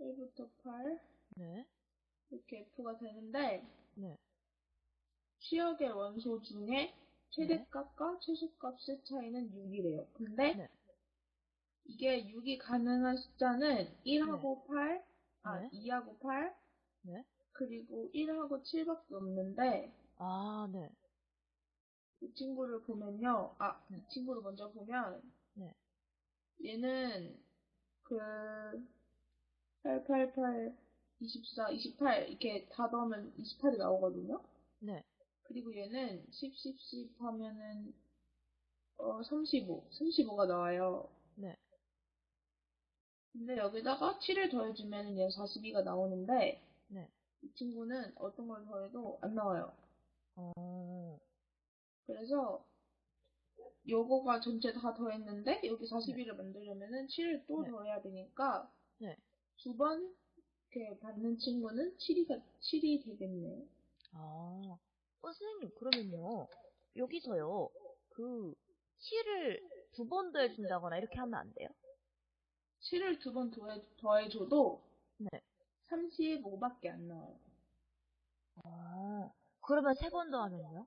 1부터 8 네. 이렇게 F가 되는데 네. 취역의 원소 중에 최대값과 최소값의 차이는 6이래요. 근데 네. 이게 6이 가능한 숫자는 1하고 8, 아, 네. 2하고 8, 네. 그리고 1하고 7밖에 없는데 아, 네. 이 친구를 보면요. 아, 네. 이 친구를 먼저 보면 네. 얘는 그 8, 8, 8, 24, 28 이렇게 다 넣으면 28이 나오거든요. 네. 그리고 얘는 10, 10, 10 하면은 어 35, 35가 나와요. 네. 근데 여기다가 7을 더해주면 얘 42가 나오는데 네. 이 친구는 어떤 걸 더해도 안 나와요. 어, 그래서 요거가 전체 다 더했는데 여기 42를 만들려면은 7을 또 네. 더해야 되니까 네. 두번 이렇게 받는 친구는 7이가 7이 되겠네. 아. 어, 선생님, 그러면요. 여기서요. 그, 7을 두 번 더해준다거나 이렇게 하면 안 돼요? 7을 두 번 더해, 더해줘도 네. 35밖에 안 나와요. 아. 그러면 세 번 더 하면요?